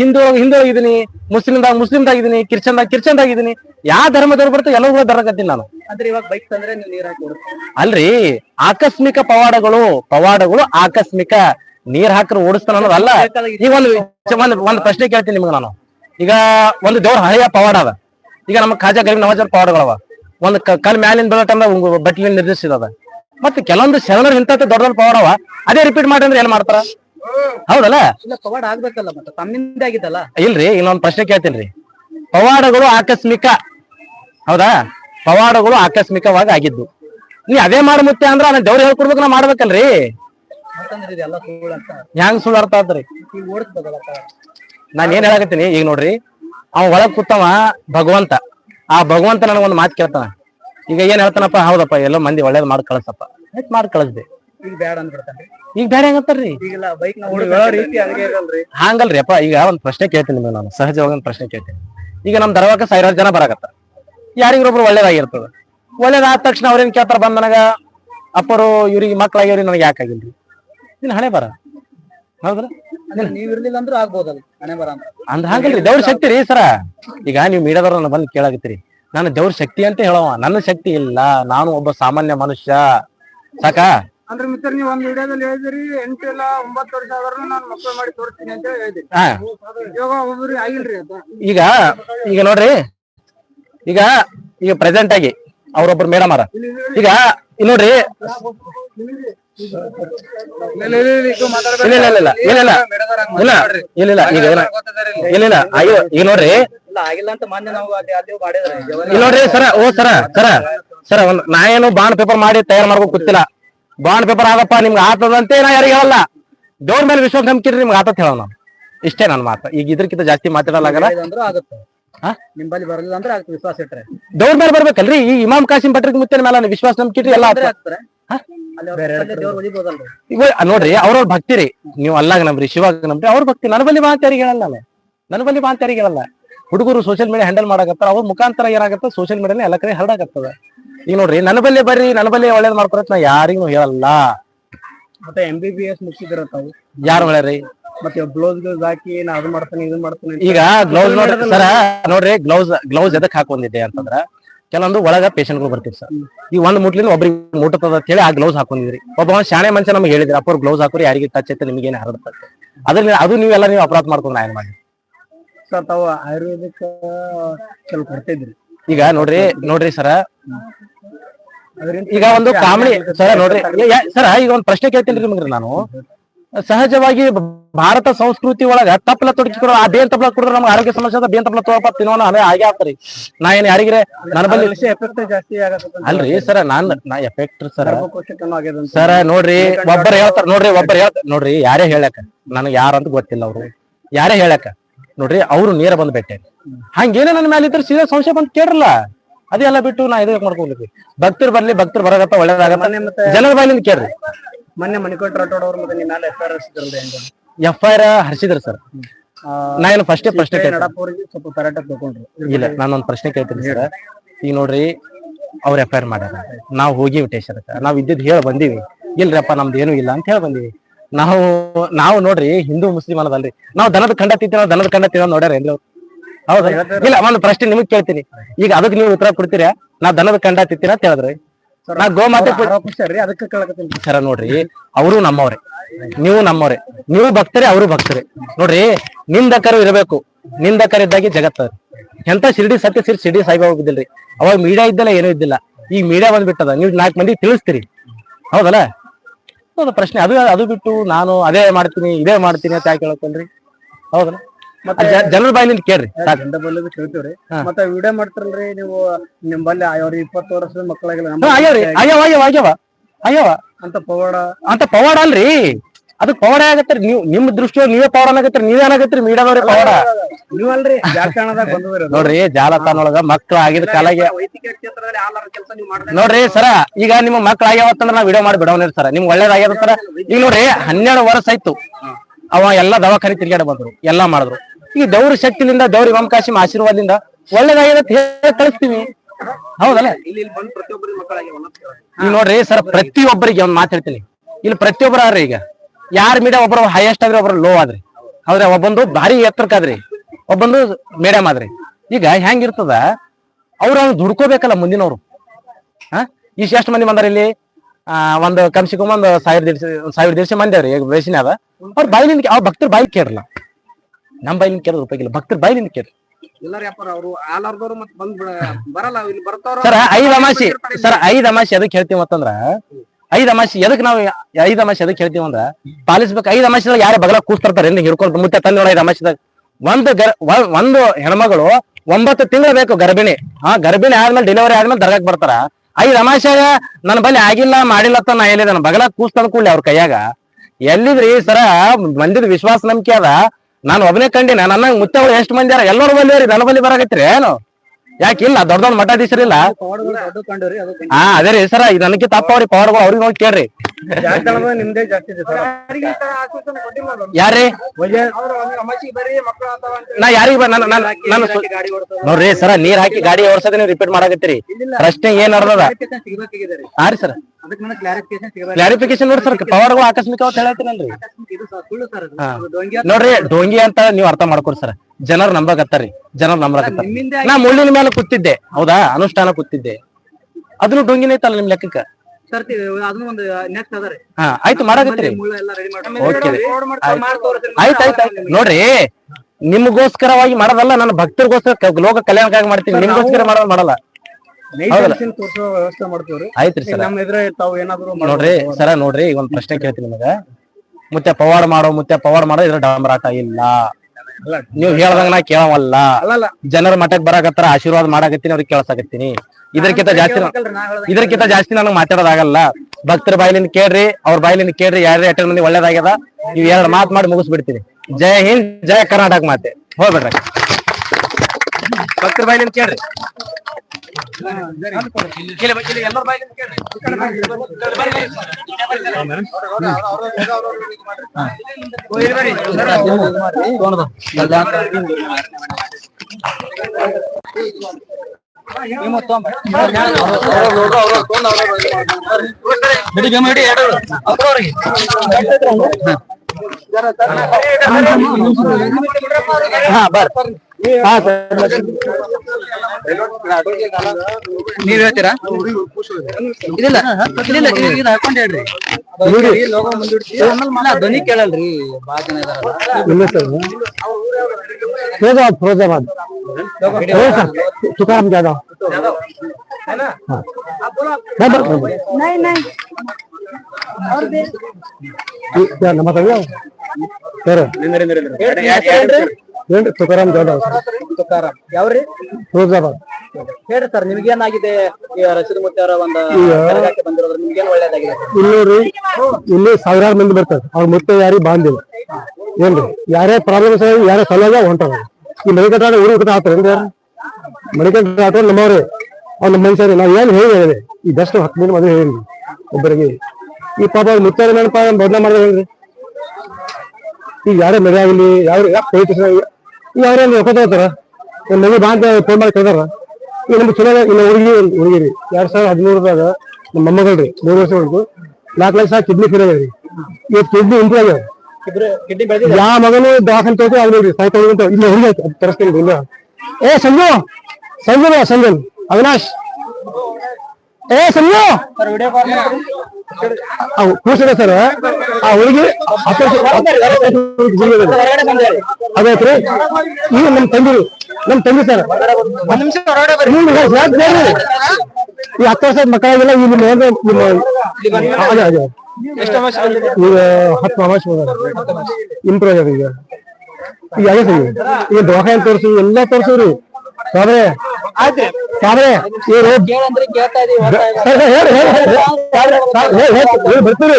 ಹಿಂದೂ ಹಿಂದೂ ಆಗಿದ್ದೀನಿ ಮುಸ್ಲಿಂದಾಗ ಮುಸ್ಲಿಮ್ದಾಗ ಇದೀನಿ ಕ್ರಿಶ್ಚನ್ದಾಗ ಕ್ರಿಶ್ಚನ್ದಾಗ ಇದೀನಿ. ಯಾವ ಧರ್ಮದವ್ರು ಬರ್ತಾರೆ ಎಲ್ಲರೂ ಧರ್ಮಕತ್ತೀನಿ ನಾನು. ಅಂದ್ರೆ ಇವಾಗ ಬೈಕ್ ತಂದ್ರೆ ಅಲ್ರಿ ಆಕಸ್ಮಿಕ ಪವಾಡಗಳು ಪವಾಡಗಳು ಆಕಸ್ಮಿಕ ನೀರ್ ಹಾಕ್ರ ಓಡಿಸ್ತಾನ ಅನ್ನೋದಲ್ಲ ಈಗ ಒಂದು ಒಂದ್ ಒಂದ್ ಪ್ರಶ್ನೆ ಕೇಳ್ತೀನಿ ನಿಮ್ಗೆ ನಾನು. ಈಗ ಒಂದು ದೇವ್ರ ಹಳೆಯ ಪವಾಡ ಅದ. ಈಗ ನಮ್ಮ ಖಾಜಾ ಗರೀಬ್ ನವಾಜ್ ಪವಾಡಗಳವ. ಒಂದು ಕಲ್ ಮ್ಯಾಲಿಂದ ಬೀಳೋ ಟೈಮ್ದಾಗ ಬಟ್ಲಿನ ನಿರ್ದೇಶಿಸಿದ ಮತ್ತೆ ಕೆಲವೊಂದು ಶರಣರು ಇಂತ ದೊಡ್ಡ ದೊಡ್ಡ ಪವಾಡವ ಅದೇ ರಿಪೀಟ್ ಮಾಡಿ ಅಂದ್ರೆ ಏನ್ ಮಾಡ್ತಾರ? ಹೌದಲ್ಲ? ಪವಾಡ ಆಗ್ಬೇಕಲ್ಲ ಮತ್ತೆ ತಮ್ಮಿಂದ ಆಗಿದ್ದಲ್ಲ? ಇಲ್ರಿ ಇನ್ನೊಂದ್ ಪ್ರಶ್ನೆ ಕೇಳ್ತೀನಿ ಪವಾಡಗಳು ಆಕಸ್ಮಿಕ ಹೌದಾ? ಪವಾಡಗಳು ಆಕಸ್ಮಿಕವಾಗಿ ಆಗಿದ್ದು. ನೀ ಅದೇ ಮಾಡ ಮುತ್ತೆ ಅಂದ್ರ ಅದನ್ನ ದೇವ್ರ ಹೇಳ್ಕೊಡ್ಬೇಕು ನಾ ಮಾಡ್ಬೇಕಲ್ರಿ. ಹೆಂಗ್ ಸುಳ್ಳು ಅರ್ಥ ಓಡಿಸ್ಬೋದಲ್ಲ ನಾನ್ ಏನ್ ಹೇಳಕತ್ತೀನಿ ಈಗ ನೋಡ್ರಿ ಅವ ಒಳಗ್ ಕೂತವ ಭಗವಂತ. ಆ ಭಗವಂತ ನನಗೊಂದು ಮಾತು ಕೇಳ್ತಾನ. ಈಗ ಏನ್ ಹೇಳ್ತಾನಪ್ಪ? ಹೌದಪ್ಪ ಎಲ್ಲೋ ಮಂದಿ ಒಳ್ಳೇದ್ ಮಾಡಿ ಕಳ್ಸಪ್ಪ. ಆಯ್ತು ಮಾಡಿ ಕಳಿಸ್ದೆ. ಈಗ ಬ್ಯಾಡ ಅಂದ್ಬಿಡ್ತಾನೆ ಈಗ ಬೇರೆ ಹೆಂಗತ್ತಾರ್ರಿ ಹಂಗಲ್ರಿ ಅಪ್ಪ ಈಗ ಒಂದ್ ಪ್ರಶ್ನೆ ಕೇಳ್ತೀನಿ ನಿಮ್ಗೆ ನಾನು. ಸಹಜವಾಗಿ ಒಂದ್ ಪ್ರಶ್ನೆ ಕೇಳ್ತೀನಿ. ಈಗ ನಮ್ ದರ್ವಾಕ ಸಾವಿರಾರು ಜನ ಬರಾಕತ್ತ ಯಾರಿಗೊಬ್ರು ಒಳ್ಳೇದಾಗಿರ್ತದ? ಒಳ್ಳೇದಾದ ತಕ್ಷಣ ಅವ್ರೇನ್ ಕೇಳ್ತಾರ ಬಂದ್ ನನಗ? ಅಪ್ಪರು ಇವ್ರಿಗೆ ಮಕ್ಳಾಗ್ಯವ್ರಿ ನನಗೆ ಯಾಕಾಗಿಲ್ರಿ ನಿನ್ ಹಣೆ ಬರ. ಹೌದ್ರ? ಅಂದ್ರೆ ನೀವ್ ಇರ್ಲಿಲ್ಲ ಅಂದ್ರೂ ಆಗ್ಬೋದಲ್ಲ ಹಣೆ ಬರ ಅಂತ. ಅಂದ್ರ ಹಂಗಲ್ರಿ ದೇವ್ರ ಶಕ್ತಿ ರೀ ಸರ. ಈಗ ನೀವು ಮೀಡಿಯಾದವ್ರನ್ನ ಬಂದು ಕೇಳಾಕತ್ತೀರಿ. ನಾನು ದೇವ್ರ ಶಕ್ತಿ ಅಂತ ಹೇಳವ ನನ್ನ ಶಕ್ತಿ ಇಲ್ಲ ನಾನು ಒಬ್ಬ ಸಾಮಾನ್ಯ ಮನುಷ್ಯ. ಸಾಕಾ? ಅಂದ್ರೆ ಮಿತ್ರ ನೀವು ಒಂದ್ ವಿಡಿಯೋದಲ್ಲಿ ಹೇಳಿದ್ರಿ ಎಂಟು ಇಲ್ಲ ಒಂಬತ್ತು ವರ್ಷ ಆದ್ರೂ ನಾನು ಮಕ್ಕಳು ಮಾಡಿ ತೋರಿಸ್ತೀನಿ ಅಂತ ಹೇಳಿದ್ರಿ. ಹಾ. ಇವಾಗ ಆಗಿಲ್ರಿ ಅದು ಈಗ ಈಗ ನೋಡ್ರಿ ಈಗ ಈಗ ಪ್ರೆಸೆಂಟ್ ಆಗಿ ಅವ್ರೊಬ್ರು ಮೇಡಮ್ ಅರ. ಈಗ ಇಲ್ಲಿ ನೋಡ್ರಿ ಇಲ್ಲ ಇಲ್ಲ ಇಲ್ಲ ಇಲ್ಲ ಇಲ್ಲ ಇಲ್ಲ ಇಲ್ಲ ಇಲ್ಲ ಇಲ್ಲ ಈಗ ಇಲ್ಲ ಇಲ್ಲ ಅಯ್ಯೋ ಈಗ ನೋಡ್ರಿ ಇಲ್ಲ ಸರ ಓ ಸರ ಸರ ಸರ ಒಂದ್ ನಾ ಏನು ಬಾಂಡ್ ಪೇಪರ್ ಮಾಡಿ ತಯಾರು ಮಾಡ್ಬೇಕು ಗೊತ್ತಿಲ್ಲ ಬಾಂಡ್ ಪೇಪರ್ ಆಗಪ್ಪ ನಿಮ್ಗೆ ಆತದಂತೆ ನಾ ಯಾರಿಗೆ ಹೇಳಲ್ಲ ದೇವ್ರ ಮೇಲೆ ವಿಶ್ವಾಸ ನಂಬಿಕೆ ಇದ್ರೆ ನಿಮ್ಗೆ ಆತತ್ ಹೇಳೋಣ ಇಷ್ಟೇ ನನ್ನ ಮಾತು ಈಗ ಇದ್ರಕ್ಕಿಂತ ಜಾಸ್ತಿ ಮಾತಾಡಲಾಗಲ್ಲ? ನಿಂಬಲ್ಲಿ ಬರಲಿಲ್ಲ ಅಂದ್ರೆ ವಿಶ್ವಾಸ ಇಟ್ರೆ ದೇವ್ರ ಮೇಲೆ ಬರ್ಬೇಕಲ್ರಿ ಈ ಇಮಾಮ್ ಕಾಸಿಂ ಭಟ್ರಿಗೆ ಮುತ್ತಿನ ಮೇಲೆ ವಿಶ್ವಾಸ ನಂಬಿಕೆ ಇಟ್ರೆ ಎಲ್ಲ ನೋಡ್ರಿ ಅವ್ರವ್ರ ಭಕ್ತಿ ರೀ ನೀವು ಅಲ್ಲಾಗ ನಂಬ್ರಿ ಶಿವಾಗ ನಂಬ್ರಿ ಅವ್ರ ಭಕ್ತಿ. ನನ್ನ ಬಲ್ಲಿ ಮಾತು ಯಾರಿಗೆ ಹೇಳಲ್ಲ ನಾನು. ನನ್ನ ಬಲ್ಲಿ ಮಾತು ಯಾರಿಗೆ ಹೇಳಲ್ಲ. ಹುಡುಗರು ಸೋಷಿಯಲ್ ಮೀಡಿಯಾ ಹ್ಯಾಂಡಲ್ ಮಾಡಕತ್ತಾರ ಅವ್ರ ಮುಖಾಂತರ ಏನಾಗತ್ತ ಸೋಷಿಯಲ್ ಮೀಡಿಯಾ ಎಲ್ಲ ಕಡೆ ಹರಡಾಕತ್ತದ. ಈಗ ನೋಡ್ರಿ ನನ್ನ ಬಲ್ಲಿ ಬರ್ರಿ ನನ್ನ ಬಲ್ಲಿ ಒಳ್ಳೇದ್ ಮಾಡ್ಕೊಳತ್ ನಾ ಯಾರಿಗೂ ಹೇಳಲ್ಲ. ಮತ್ತೆ ಎಂ ಬಿ ಬಿ ಎಸ್ ಮುಗಿಸಿದ್ರ ತಾವು ಯಾರು ಹೇಳ್ರಿ ಮತ್ತೆ ಬ್ಲೌಸ್ ಗ್ಲೌಸ್ ಹಾಕಿ ನಾ ಅದು ಮಾಡ್ತಾನೆ ಇದು ಮಾಡ್ತಾನೆ ಈಗ ಗ್ಲೌಸ್ ನೋಡ್ರಿ ಸರ ನೋಡ್ರಿ ಗ್ಲೌಸ್ ಗ್ಲೌಸ್ ಎದಕ್ ಹಾಕೊಂಡಿದ್ದೆ ಅಂತಂದ್ರ ಕೆಲವೊಂದು ಒಳಗ ಪೇಷಂಟ್ಗಳು ಗಳು ಬರ್ತೀವಿ ಸರ್. ಈ ಒಂದ್ ಮುಟ್ಲಿಂದ ಒಬ್ರಿಗೆ ಮುಟ್ಟತದ ಅಂತ ಹೇಳಿ ಆ ಗ್ಲೌಸ್ ಹಾಕೊಂಡಿದ್ರಿ. ಒಬ್ಬ ಶಾಣೆ ಮನುಷ್ಯ ನಮ್ಗೆ ಹೇಳಿದ್ರಿ ಅಪ್ಪ ಗ್ಲೌಸ್ ಹಾಕೋರಿ ಯಾರಿಗೆ ಟಚ್ ಐತೆ ನಿಮ್ಗೆ ಏನ್ ಹರಡುತ್ತೆ? ಅದ್ರಲ್ಲಿ ಅದು ನೀವೆಲ್ಲ ನೀವು ಅಪರಾಧ ಮಾಡ್ಕೊಂಡು ಏನ್ ಮಾಡಿ ಸರ್ ತಾವು ಆಯುರ್ವೇದಿಕ್ ಕೆಲವು ಕೊಡ್ತಿದ್ರಿ ಈಗ ನೋಡ್ರಿ ನೋಡ್ರಿ ಸರ. ಈಗ ಒಂದು ಕಾಮಿಡಿ ಸರ ನೋಡ್ರಿ ಸರ ಈಗ ಒಂದ್ ಪ್ರಶ್ನೆ ಕೇಳ್ತೀನಿ ನಿಮ್ಗೆ ನಾನು. ಸಹಜವಾಗಿ ಭಾರತ ಸಂಸ್ಕೃತಿ ಒಳಗ ತಪ್ಪಲ ತೊಡಗಿಸಿಕೊಡೋ ಆ ಬೇನ್ ತಪ್ಪಲ ಕುಡಿದ್ರೆ ನಮ್ಗೆ ಆರೋಗ್ಯ ಸಮಸ್ಯೆ ಅದ ಬೇನ್ ತಪ್ಪಲ ತೋಪ ತಿನ್ನೋಣ ಅದೇ ಹಾಗೆ ಆಗ್ತಾರೆ ನಾ ಏನ್ ಯಾರಿಗ್ರೆ ನನ್ನ ಬಲ್ಲಿ ಎಫೆಕ್ಟ್ ಜಾಸ್ತಿ ಅಲ್ರಿ ಸರ ನಾನ್ ನಾ ಎಫೆಕ್ಟ್ ಸರ್. ಸರ್ ನೋಡ್ರಿ ಒಬ್ಬರ ಹೇಳ್ತಾರ ನೋಡ್ರಿ ಒಬ್ಬರ ಹೇಳ್ತಾರ. ನೋಡ್ರಿ ಯಾರೇ ಹೇಳಕ ನನಗೆ ಯಾರಂತ ಗೊತ್ತಿಲ್ಲ ಅವ್ರು. ಯಾರೇ ಹೇಳಕ ನೋಡ್ರಿ ಅವ್ರು ನೇರ ಬಂದ್ ಬೆಟ್ಟೆ. ಹಂಗೇನೇ ನನ್ನ ಮೇಲೆ ಇದ್ರೆ ಸೀದಾ ಸಂಶಯ ಬಂದ್ ಕೇಳ್ರಲ್ಲ. ಅದೆಲ್ಲ ಬಿಟ್ಟು ನಾ ಇದು ಮಾಡ್ಕೊಳ್ತೀವಿ ಭಕ್ತರು ಬರ್ಲಿ ಭಕ್ತರು ಬರಗತ್ತ ಒಳ್ಳೇದಾಗತ್ತ. ಜನರ ಬಾಯಿಂದ ಕೇಳ್ರಿ. ಮೊನ್ನೆ ಮಣಿಕೋಟ್ ರಾಠೋಡ್ ಅವ್ರ ಮತ್ತೆ ನಿಮ್ಮ ಮೇಲೆ ಎಫ್ ಐ ಆರ್ ಹರಿಸಿದ್ರಲ್ಲ ಹೆಂಗ. ಎಫ್ ಐ ಆರ್ ಹರಿಸಿದ್ರಿ ಸರ್. ನಾ ಏನು ಫಸ್ಟ್ ಪ್ರಶ್ನೆ ಕೇಳ್ತೀನಿ. ನಡಪವ್ರಿಗೆ ಸ್ವಲ್ಪ ಪರಟ ತಗೊಂಡ್ರು. ಇಲ್ಲ ನಾನೊಂದ್ ಪ್ರಶ್ನೆ ಕೇಳ್ತೀನಿ ಸರ್. ಈಗ ನೋಡ್ರಿ ಅವ್ರ ಎಫ್ ಐ ಆರ್ ಮಾಡ್ಯಾರ. ನಾವ್ ಹೋಗಿ ವಿಟೇಶ್ವರಕ್ಕೆ ನಾವ್ ಇದ್ದಿದ್ ಹೇಳಿ ಬಂದೀವಿ. ಇಲ್ರಪ್ಪ ನಮ್ದು ಏನು ಇಲ್ಲ ಅಂತ ಹೇಳಿ ಬಂದೀವಿ. ನಾವು ನಾವು ನೋಡ್ರಿ ಹಿಂದೂ ಮುಸ್ಲಿಂ ಅನ್ನೋದಲ್ರಿ ನಾವು ದನದ ಕಂಡ ತಿಂತೀವಿ ನಾವು ದನದ ಕಂಡ ತಿನ್ನೋ ನೋಡ್ಯಾರ ಏನ್ರಿ? ಹೌದಾ? ಇಲ್ಲ ಒಂದು ಪ್ರಶ್ನೆ ನಿಮಗ್ ಕೇಳ್ತೀನಿ. ಈಗ ಅದಕ್ಕೆ ನೀವು ಉತ್ತರ ಕೊಡ್ತೀರಾ? ನಾ ದನದ ಕಂಡ ತಿಂತೀನಿ ಅಂತ ಹೇಳಿದ್ರಿ. ನಾ ಗೋಮಾತೆ ಪೂಜೆ- ಅದಕ್ಕೆ ಕೇಳಕತ್ತೀನಿ. ಸರ ನೋಡ್ರಿ ಅವರು ನಮ್ಮವ್ರೆ ನೀವು ನಮ್ಮವ್ರೆ ನೀವು ಭಕ್ತರೇ ಅವರು ಭಕ್ತರೇ. ನೋಡ್ರಿ ನಿಂದಕರು ಇರಬೇಕು ನಿಂದಕರಿದ್ದಾಗಿ ಜಗತ್ತ. ಎಂತ ಶಿರ್ಡಿ ಸತ್ಯ ಸಿರ್ ಶಿರ್ಡಿ ಸಾಯಿಬಾಬಾ ಹೋಗಿದ್ದಿಲ್ರಿ ಅವಾಗ ಮೀಡಿಯಾ ಇದ್ದಲ್ಲ ಏನೂ ಇದ್ದಿಲ್ಲ. ಈಗ ಮೀಡಿಯಾ ಬಂದ್ಬಿಟ್ಟದ ನೀವು ನಾಲ್ಕು ಮಂದಿ ತಿಳಿಸ್ತೀರಿ. ಹೌದಲ್ಲ? ಹೌದು ಪ್ರಶ್ನೆ. ಅದು ಅದು ಬಿಟ್ಟು ನಾನು ಅದೇ ಮಾಡ್ತೀನಿ ಇದೇ ಮಾಡ್ತೀನಿ ಅಂತ ಯಾಕೆ ಹೇಳ್ಕೊಂಡ್ರಿ ಹೌದಲ್ಲ? ಜನರ ಬಾಯಿಂದ ಕೇಳ್ರಿ ಗಂಡ ಬಲ್ಲದು ಕೇಳ್ತೀವ್ರಿ. ಮತ್ತೆ ವಿಡಿಯೋ ಮಾಡ್ತಾರಲ್ರಿ ನೀವು ನಿಮ್ಮಲ್ಲಿ ಅವ್ರಿ ಇಪ್ಪತ್ತು ವರ್ಷದ ಮಕ್ಕಳಾಗಿಲ್ಲ ಆಗ್ಯಾವ್ರಿ ಆಗ್ಯಾವ ಆಗ್ಯಾವ ಆಗ್ಯಾವ ಆಗ್ಯಾವ ಅಂತ ಪವಾಡ. ಅಂತ ಪವಾಡ ಅಲ್ರಿ. ಅದು ಪವಾಡ ಆಗತ್ರಿ ನೀವು ನಿಮ್ ದೃಷ್ಟಿಯೊಳಗೆ ನೀವೇ ಪವಾಡ ಆಗತ್ರಿ ನೀವೇ ಆಗತ್ರಿ ಮೀಡಿಯಾದವ್ರಿ ಪವಾಡ. ನೀವಲ್ರಿ ನೋಡ್ರಿ ಜಾಲತಾಣೊಳಗ ಮಕ್ಳು ಆಗಿದ ಕಾಲಾಗೆ ನೋಡ್ರಿ ಸರ ಈಗ ನಿಮ್ಮ ಮಕ್ಳು ಆಗ್ಯಾವತ್ತಂದ್ರ ನಾವು ವಿಡಿಯೋ ಮಾಡಿ ಬಿಡೋಣ ಸರ. ನಿಮ್ಗೆ ಒಳ್ಳೇದಾಗ್ಯಾವ ಸರ. ಈಗ ನೋಡ್ರಿ ಹನ್ನೆರಡು ವರ್ಷ ಆಯ್ತು. ಅವ ಎಲ್ಲಾ ದವಾಖಾನೆ ತಿರ್ಗಾಡ ಬಂದ್ರು ಎಲ್ಲಾ ಮಾಡಿದ್ರು. ಈಗ ದೌರ ಶಕ್ತಿಲಿಂದ ದೌರಿ ಇಮಾಮಕಾಶಿಮ ಆಶೀರ್ವಾದದಿಂದ ಒಳ್ಳೇದಾಗಿದೆ ಅಂತ ಹೇಳಿ ಕಳಿಸ್ತೀವಿ ಹೌದಲ್ಲ? ಈಗ ನೋಡ್ರಿ ಸರ್ ಪ್ರತಿಯೊಬ್ಬರಿಗೆ ಒಂದ್ ಮಾತು ಹೇಳ್ತೀನಿ. ಇಲ್ಲಿ ಪ್ರತಿಯೊಬ್ಬರು ಆರ್ರಿ ಈಗ ಯಾರ ಮೀಡಿಯಾ ಒಬ್ರು ಹೈಯೆಸ್ಟ್ ಆದ್ರೆ ಒಬ್ಬರು ಲೋ ಆದ್ರಿ. ಹೌದ್ರೆ? ಒಬ್ಬೊಂದು ಭಾರಿ ಎತ್ತರಕ್ಕಾದ್ರಿ ಒಬ್ಬೊಂದು ಮೀಡಿಯಂ ಆದ್ರಿ. ಈಗ ಹೆಂಗಿರ್ತದ ಅವ್ರ ಅವ್ನು ದುಡ್ಕೋಬೇಕಲ್ಲ ಮುಂದಿನವ್ರು. ಹಾ? ಇಷ್ಟ ಎಷ್ಟು ಮಂದಿ ಬಂದಾರ ಇಲ್ಲಿ? ಆ ಒಂದು ಕಮ್ಸಿಕಮ್ ಒಂದು ಸಾವಿರ ದಿವ್ಸ ಸಾವಿರ ದಿಡ್ಸ ಮಂದಿ ಅವ್ರಿ ಈಗ ವಯಸ್ಸಿನ ಅದ ಅವ್ರ ಬಾಯಿಲಿಂದ ಅವ್ರ ಭಕ್ತರ ಬಾಯಿ ಕೇಳಲ್ಲ ನಮ್ ಬಾಯಿಲಿಂದ ಕೇಳೋದು ಉಪಯೋಗಿಲ್ಲ ಭಕ್ತರ ಬಾಯಿಲಿಂದ ಕೇಳಿ. ಎಲ್ಲಾರ ವ್ಯಾಪಾರ ಅವರು ಆಲಾರ್ದವ್ರು ಮತ್ತೆ ಬಂದ್ ಬರಲ್ಲ ಇಲ್ಲಿ ಬರ್ತಾವ್ರ. ಸರ್ ಐದ್ ಅಮಾಸಿ ಸರ್ ಐದ್ ಅಮಾಸಿ ಎದಕ್ ಹೇಳ್ತೀವಿ ಮತ್ತಂದ್ರ? ಐದ್ ಅಮಾಸಿ ಎದಕ್ ನಾವು ಐದ್ ಅಮಾಸಿ ಅದಕ್ಕೆ ಹೇಳ್ತೀವಿ ಅಂದ್ರ ಪಾಲಿಸ್ಬೇಕು ಐದ್ ಅಮಾಸಿದಾಗ ಯಾರೇ ಬಗಲ ಕೂಸ್ತಾರ ಏನ್ ಹಿಡ್ಕೊಂಡು ಮುತ್ತೆ ತಂದೆ ಐದ್ ಅಮಾಸಿದಾಗ ಒಂದು ಗರ್ ಒಂದು ಹೆಣ್ಮಗಳು ಒಂಬತ್ತು ತಿಂಗಳು ಬೇಕು ಗರ್ಭಿಣಿ. ಆ ಗರ್ಭಿಣಿ ಆದ್ಮೇಲೆ ಡೆಲಿವರಿ ಆದ್ಮೇಲೆ ದರ್ಗಾಕ್ ಬರ್ತಾರ. ಐದ್ ಅಮಾಸ್ಯಾಗ ನನ್ನ ಬಲಿ ಆಗಿಲ್ಲ ಮಾಡಿಲ್ಲ ಅಂತ ನಾ ಹೇಳಿದ. ಬಗಲ ಕೂಸ್ತಾನ ಕೂಡ್ಲಿ ಅವ್ರ ಕೈಯಾಗ. ಎಲ್ಲಿದ್ರಿ ಸರ ಮಂದಿದ ವಿಶ್ವಾಸ ನಂಬಿಕೆ ಅದ? ನಾನು ಒಬ್ಬನೇ ಕಂಡಿನ ನನ್ನ ಮುತ್ತವಳು ಎಷ್ಟು ಮಂದಿ ಯಾರ ಎಲ್ಲರೂ ಬಲ್ಲಿ ಅವ್ರಿ ನನ್ನ ಬಲ್ಲಿ ಬರಾಕತ್ರಿ ಏನು? ಯಾಕಿಲ್ಲ ದೊಡ್ಡ ದೊಡ್ಡ ಮಠಾಧೀಶರಿಲ್ಲ? ಹಾ ಅದೇ ರೀ ಸರ ನನಗೆ ತಪ್ಪವ್ರಿ ಪವರ್ಗಳು ಅವ್ರಿಗೆ ಹೋಗಿ ಕೇಳ್ರಿ. ನಿಮ್ದೇ ಜಾಸ್ತಿ ಇದೆ ಸರ್. ನಾ ಯಾರಿಗ ನೋಡ್ರಿ ಸರ ನೀರ್ ಹಾಕಿ ಗಾಡಿ ಓಡಿಸೋದೇ ನೀವು ರಿಪೀಟ್ ಮಾಡಾಕತ್ತೀರಿ ಪ್ರಶ್ನೆ ಏನ್ ನಡ್ದದ? ಸಿಗಬೇಕಾಗಿದೆ ಹಾ ರೀ ಸರ್. ಅದಕ್ಕೆ ನನಗೆ ಕ್ಲಾರಿಫಿಕೇಶನ್ ಸಿಗಬೇಕು ಕ್ಲಾರಿಫಿಕೇಶನ್ ನೋಡ್ರಿ ಸರ್ ಪವರ್ ಆಕಸ್ಮಿಕ ಅಂತ ಹೇಳತ್ತೀನಲ್ರಿ ನೋಡ್ರಿ ಡೋಂಗಿ ಅಂತ ನೀವ್ ಅರ್ಥ ಮಾಡ್ಕೊರಿ ಸರ್. ಜನರು ನಂಬಕತ್ತಾರಿ ಜನರು ನಂಬಕತ್ತಾರ. ನಿಮ್ಮಿಂದ ನಾ ಮುಳ್ಳಿನ ಮೇಲೆ ಕೂತಿದ್ದೆ. ಹೌದಾ? ಅನುಷ್ಠಾನ ಕೂತಿದ್ದೆ. ಅದನ್ನು ಡೊಂಗಿನ ಐತಲ್ಲ ನಿಮ್ ಲೆಕ್ಕಕ್ಕ? ಸರ್ತಿ ಅದನ್ನ ಒಂದು ನೆಕ್ಸ್ಟ್ ಅದ ಹಾ ಆಯ್ತು ಮಾಡಾಕತ್ತೀರಿ. ಮುಳ್ಳು ಎಲ್ಲ ರೆಡಿ Okay. ರೀ. ಆಯ್ತು. ಮಾಡಿ ಆಯ್ತ್ ಆಯ್ತ್ ಆಯ್ತ್. ನೋಡ್ರಿ ನಿಮ್ಗೋಸ್ಕರವಾಗಿ ಮಾಡೋದಲ್ಲ ನನ್ನ ಭಕ್ತರಿಗೋಸ್ಕರ ಲೋಕ ಕಲ್ಯಾಣಕ್ಕಾಗಿ ಮಾಡ್ತೀನಿ. ನಿಮ್ಗೋಸ್ಕರ ಮಾಡೋದ್ ಮಾಡಲ್ಲ. ಹೌದಲ್ಲ? ತೋರಿಸೋ ವ್ಯವಸ್ಥೆ ಮಾಡ್ತೀವ್ರಿ. ಆಯ್ತ್ರಿ ಸರ್. ನಮ್ಮ ತಾವು ಏನಾದ್ರು ನೋಡ್ರಿ ಸರ ನೋಡ್ರಿ ಈಗ ಒಂದ್ ಪ್ರಶ್ನೆ ಕೇಳ್ತೀನಿ ನಿಮಗ. ಮುತ್ತೆ ಪವಾಡ ಮಾಡೋ ಮುತ್ತೆ ಪವಾಡ ಮಾಡೋ ಇದ್ರ ಡಂಬರಾಟ ಇಲ್ಲ. ನೀವ್ ಹೇಳ್ದಂಗ ನಾ ಕೇಳವಲ್ಲ. ಜನರ ಮಠಕ್ ಬರಾಕತ್ತಾರ ಆಶೀರ್ವಾದ ಮಾಡಾಕತ್ತೀನಿ ಅವ್ರಿಗೆ ಕೇಳಸಾಕತ್ತೀನಿ. ಇದಕ್ಕಿಂತ ಜಾಸ್ತಿ. ಇದಕ್ಕಿಂತ ಜಾಸ್ತಿ ನನಗ್ ಮಾತಾಡೋದಾಗಲ್ಲ. ಭಕ್ತರ ಬಾಯಿಲಿಂದ ಕೇಳ್ರಿ ಅವ್ರ ಬಾಯಿಲಿಂದ ಕೇಳ್ರಿ ಯಾರೇ ಎಟ್ಟ ಮಂದಿ ಒಳ್ಳೇದಾಗ್ಯದ ನೀವ್ ಎರಡ್ ಮಾತ್ ಮಾಡಿ ಮುಗಿಸ್ಬಿಡ್ತೀನಿ. ಜಯ ಹಿಂದ್ ಜಯ ಕರ್ನಾಟಕ ಮಾತೆ. ಹೋಗ್ಬಿಡ್ರಿ. ಭಕ್ತರ ಬಾಯಿಲಿಂದ ಕೇಳ್ರಿ ಇಲ್ಲಿ ಬ- ಇಲ್ಲಿ ಎಲ್ಲರ ಬಾಯಿಲಿಂದ ಕೇಳ್ರಿ. ಓ, ಇಲ್ಲಿ ಬರ್ರಿ. ಹಾ ಬರ್ ಹಾ ನೀವ್ ಹೇಳ್ತೀರಾ ಇದಿಲ್ಲ ಇದಿಲ್ಲ ಇದು ಹಾಕೊಂಡ್ ಹೇಳ್ರಿ ಲೋಗೋ ಮುಂದಿಡ್ಸಿ ಆಮೇಲೆ ಧ್ವನಿ ಕೇಳಲ್ರಿ ಬಾಳ ಜನ ಇದಾರಲ್ಲ ಫಿರೋಜಾಬಾದ್ ಫಿರೋಜಾಬಾದ್ ತುಕಾರಾಮ್ ಜಾಧವ್ नहीं नहीं क्या नंबर भैया ಸರ್ ಏನ್ರಿ ತುಕಾರಾಮ್ ಜಾಧವ್? ತುಕಾರಾಮ್. ಯಾವ್ರಿ? ಫಿರೋಜಾಬಾದ್ ಹೇಳ್ರಿ ಸರ್ ನಿಮ್ಗೇನಾಗಿದೆ ಈ ರಶೀದ್ ಮುತ್ತಿ ಅವರ ಒಂದು ದರ್ಗಾಕ್ಕೆ ಬಂದಿರೋದ್ರ ನಿಮ್ಗೇನ್ ಒಳ್ಳೇದಾಗಿದೆ? ಇಲ್ಲೂರಿ ಇಲ್ಲಿ ಸಾವಿರಾರು ಮಂದಿ ಬರ್ತಾರೆ. ಅವ್ರ ಮುತ್ತೆ ಯಾರಿಗೆ ಬಾಂಧಿಲ್ಲ ಏನ್ರಿ ಯಾರೇ ಪ್ರಾಬ್ಲಮ್ ಯಾರೇ ಸಲುವಾಗ ಹೊಂಟಾವ ಈ ಮಣಿಕಟ್ಟ ಊರು ಕಟ್ಟ ಆತರ ಯಾರು ಮಣಿಕಟ್ಟ ಆಟ ನಮ್ಮವ್ರೆ ಅವ್ರ ನಮ್ಮ ಮನುಷ್ಯರು ನಾವ್ ಏನ್ ಹೇಳಿ ಈ ಬೆಸ್ಟ್ ಹತ್ತು ಮಂದಿ ಮದುವೆ ಹೇಳಿ ಒಬ್ಬರಿಗೆ. ಈ ಪಾಪ ಮುತ್ತಾರ ನೆನಪ ಬದಲ ಮಾಡಿದ್ರೆ ಹೇಳ್ರಿ ಈಗ ಯಾರೇ ಮದುವೆ ಆಗಲಿ ಯಾರು ಯಾಕೆ ಪೊಲಿಟಿಷನ್ ಈಗ ಅವ್ರೇನು ರೊಕ್ಕ ತಗೋತಾರ ಮನೆ ಅಂತ ಫೋನ್ ಮಾಡಿ ಕೇಳ್ದಾರ. ಈಗ ನಮ್ಗೆ ಚಲೋ ಇಲ್ಲ ಹುಡುಗಿ ಹುಡುಗಿರಿ ಎರಡ್ ಸಾವಿರದ ಹದಿಮೂರದಾಗ ನಮ್ಮ ಮೊಮ್ಮಗಳ್ರಿ ಮೂರು ವರ್ಷ ಹೊಡೆದು ನಾಲ್ಕು ಲಕ್ಷ ಕಿಡ್ನಿ ಫೇಲ್ ಆಗ್ಯಾವ ಇವತ್ತು ಕಿಡ್ನಿ ಇಂಪ್ರೂವ್ ಆಗ್ಯಾವ. ಯಾವ ಮಗನು ದವಾಖಾನೆ ತೋತಿ ಅವ್ರು ನೋಡ್ರಿ ಸಾಯ್ತಾ ಅಂತ. ಇಲ್ಲ ಹುಡುಗಿ ತರಿಸ್ತೀನಿ ಇಲ್ಲ ಏ ಸಂಜು! ಸಂಜು ಸಂಜನ್ ಅವಿನಾಶ್! ಏ ಸಂಜು! ಕೂಸಿದೆ ಸರ್. ಆ ಹುಡುಗಿ ಹತ್ತು ನೀವು ನಮ್ ತಂದಿರು ನಮ್ ತಂದೆ ಸರ್. ಬರ್ರಿ. ಈ ಹತ್ತು ವರ್ಷದ ಮಕ್ಕಳಾಗಿಲ್ಲ ಈ ನಿಮ್ಮ ನಿಮ್ಮ ಅದೇ ಅದೇ. ಈಗ ಹತ್ತು ಅಮಾಶ ಇಂಪ್ರೂವ್ ಆಗಿದೆ ಈಗ. ಈಗ ಅದೇ ಸರ್ ಈಗ. ಈಗ ದವಾಖಾನೆ ತೋರಿಸಿ ಎಲ್ಲಾ ತೋರಿಸಿವ್ರಿ ಸಾಬ್ರೆ ಸಾಬ್ರೆ ಇವ್ರು ಬರ್ತೀರಿ.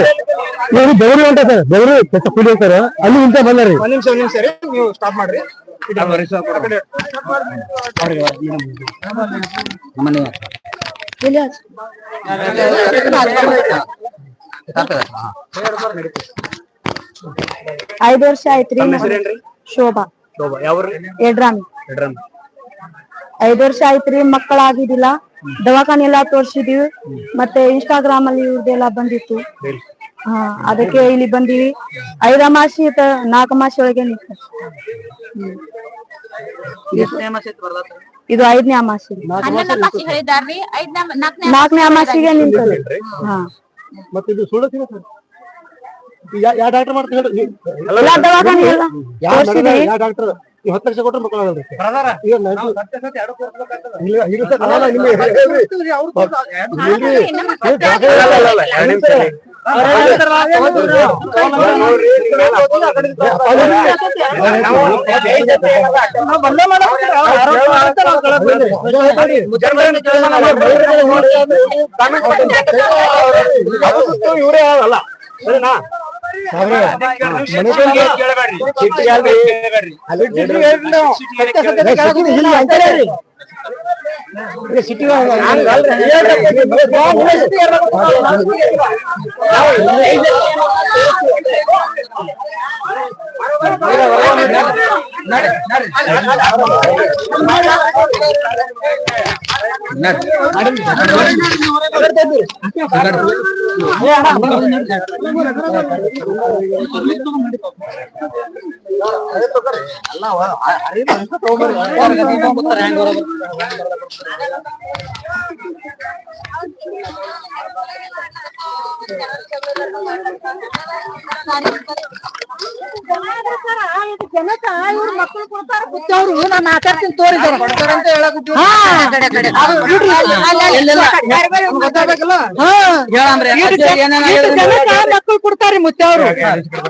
ಇವ್ರು ಬೆಂಗಳೂರು ಅಂತ ಸರ್ ಬೆಂಗಳೂರು ಕೆಲಸ ಕೂಲಿ ಸರ್. ಅಲ್ಲಿ ಇಂತ ಬಂದಾರಿ ಒಂದ್ ನಿಮಿಷ ಒಂದ್ ನಿಮಿಷ ರೀ. ನೀವು ಸ್ಟಾಪ್ ಮಾಡ್ರಿ. ಐದು ಐದ್ ವರ್ಷ ಆಯ್ತ್ರಿ. ಶೋಭಾ. ಎಡ್ರಾಮಿ. ಐದ್ ವರ್ಷ ಆಯ್ತ್ರಿ ಮಕ್ಕಳಾಗಿದ್ದಿಲ್ಲ. ದವಾಖಾನೆ ಎಲ್ಲಾ ತೋರ್ಸಿದೀವಿ. ಮತ್ತೆ ಇನ್ಸ್ಟಾಗ್ರಾಮ್ ಅಲ್ಲಿ ಇವ್ರದೆಲ್ಲ ಬಂದಿತ್ತು. ಹಾ ಅದಕ್ಕೆ ಇಲ್ಲಿ ಬಂದಿವಿ. ಐದ ಮಾಸಿ ನಾಲ್ಕು ಮಾಸಿ ಒಳಗೆ ನಿಂತು ಇದು ಐದನೇ ಅಮಾಸಿ ನಾಲ್ಕನೇ ನಾಲ್ಕನೇ ಅಮಾಸಿಗೆ ನಿಂತದೆ. ಹಾ. ಮತ್ತೆ ಇದು ಸುಳ್ಳು ಸರ್. ಯಾ ಡಾಕ್ಟರ್ ಮಾಡ್ತಾರೆ ಹೇಳ್ರಿ. ಎಲ್ಲಾ ದವಾಖಾನೆ ಎಲ್ಲ ಯಾವ ಡಾಕ್ಟರ್ ನೀವು ಹತ್ತು ಲಕ್ಷ ಕೊಟ್ಟರೆ ಮಕ್ಕಳು ಆಗಲ್ರಿ. ಇವರೇ ಅಲ್ಲ ಸರಿನಾ ಸಾವ್ರೆ, ಅಲ್ರಿ. ಅಲ್ಲಿ ಸಿಟ್ಟಿಗೆ ಹೇಳ್ರಿ ನಾವು. ಸಿಟ್ಟಿಗೆ ಮಾತಾಡ್ತೀನಿ ತೋರಿದಾರ ಹೇಳಕ್ ಮಕ್ಕಳು ಕೊಡ್ತಾರಿ ಮುತ್ತೆ ಅವರು.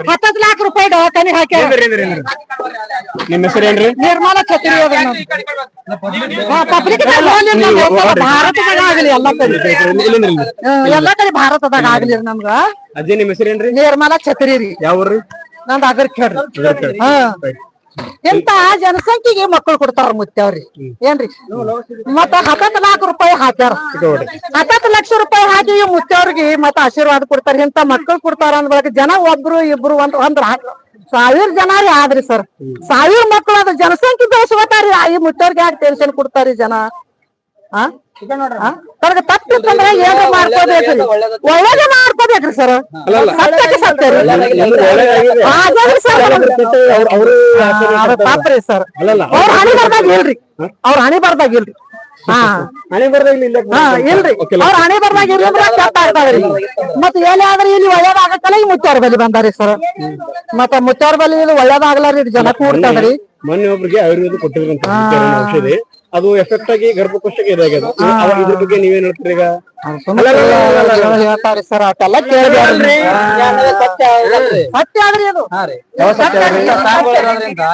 ಹತ್ತತ್ತು ಲಾಖ ರೂಪಾಯಿ ದವಾಖಾನೆ ಹಾಕ್ಯಾರ ನಿಮ್ಮ ಹೆಸರೇನ್ರಿ ನಿರ್ಮಲಾ ಛತ್ರಿ ಅದ ಪಬ್ಲಿಕ್ ಭಾರತದಾಗ ಆಗ್ಲಿ ಎಲ್ಲಾ ಕಡೆ. ಹಾ, ಎಲ್ಲಾ ಕಡೆ ಭಾರತದಾಗ ಆಗ್ಲಿ ನಮ್ಗ. ಅಜ್ಜಿ ನಿಮ್ಮ ಹೆಸರೇನ್ರಿ ನಿರ್ಮಲಾ ಛತ್ರಿ ರೀ. ಯಾವ್ರಿ? ನಂದ್ ಅಗರ್ ಕೇಳ್ರಿ ಹಾ. ಇಂತ ಜನಸಂಖ್ಯೆಗೆ ಮಕ್ಕಳು ಕೊಡ್ತಾರ ಮುತ್ತವ್ರಿ ಏನ್ರಿ? ಮತ್ತ ಹತ್ತ ಲಾಖ ರೂಪಾಯಿ ಹಾಕ್ಯಾರ. ಹತ್ತ ಲಕ್ಷ ರೂಪಾಯಿ ಹಾಕಿ ಈ ಮುತ್ಯಾವ್ರಿಗೆ ಮತ್ತ ಆಶೀರ್ವಾದ ಕೊಡ್ತಾರ. ಇಂತ ಮಕ್ಕಳು ಕೊಡ್ತಾರ ಅಂದ್ಬಳಕ ಜನ ಒಬ್ರು ಇಬ್ರು ಒಂದ್ ಒಂದ್ರ ಸಾವಿರ ಜನ ರೀ ಆದ್ರಿ ಸರ್. ಸಾವಿರ ಮಕ್ಕಳು ಅದ್ರ ಜನಸಂಖ್ಯೆ ಬೆಳೆಸ್ಕೋತಾರಿ. ಈ ಮುತ್ತವ್ರಿಗೆ ಯಾಕೆ ಟೆನ್ಷನ್ ಕೊಡ್ತಾರಿ ಜನ? ತನಗ ತಪ್ಪಿತ್ತಂದ್ರೆ ಏನ್ರ ಮಾಡ್ಕೋಬೇಕ್ರಿ ಒಳ್ಳೇದ ಮಾಡ್ಕೋಬೇಕ್ರಿ ಸರ್? ಹಾಗಾದ್ರೆ ಅವರು ಸರ್. ಹಣಿ ಬರ್ದಾಗ ಇಲ್ರಿ. ಅವ್ರ ಹಣಿ ಬರ್ದಾಗ ಇಲ್ರಿ. ಹಾ. ಹಣೆ ಬರ್ದಾಗ ಇಲ್ಲ ಇಲ್ರಿ. ಅವ್ರ ಹಣಿ ಬರ್ದಾಗ ಕೆಟ್ಟ ಆಗ್ತಾವ್ರಿ. ಮತ್ ಎಲ್ಲಾದ್ರೂ ಇಲ್ಲಿ ಒಳ್ಳೇದಾಗತ್ತಲ್ಲ ಈ ಮುತ್ತಾರ ಬಲಿ ಬಂದಾರಿ ಸರ್. ಮತ್ತ ಮುಚ್ಚಾರ ಬಲಿ ಇಲ್ಲಿ ಒಳ್ಳೇದಾಗ್ಲಾರಿ ಜನ ಕೂಡ್ತಾವ್ರಿ ಮೊನ್ನೆ ಒಬ್ರಿಗೆ ಆಯುರ್ವೇದ ಕೊಟ್ಟಿದ್ರಂತ ಔಷಧಿ. ಅದು ಎಫೆಕ್ಟ್ ಆಗಿ ಗರ್ಭಕೋಶಕ್ಕೆ ಇದಾಗ್ಯದ ಅವಾಗ ಇದ್ರ ಬಗ್ಗೆ ನೀವೇನ್ ಹೇಳ್ತೀರಿ ಈಗ? ಹೇಳ್ತಾವ್ರಿ ಸರ್ ಅಷ್ಟೆಲ್ಲ ಕೇಳ್ಬೇಡ್ರಿ ಸತ್ಯ ಆದ್ರಿ ಅದು.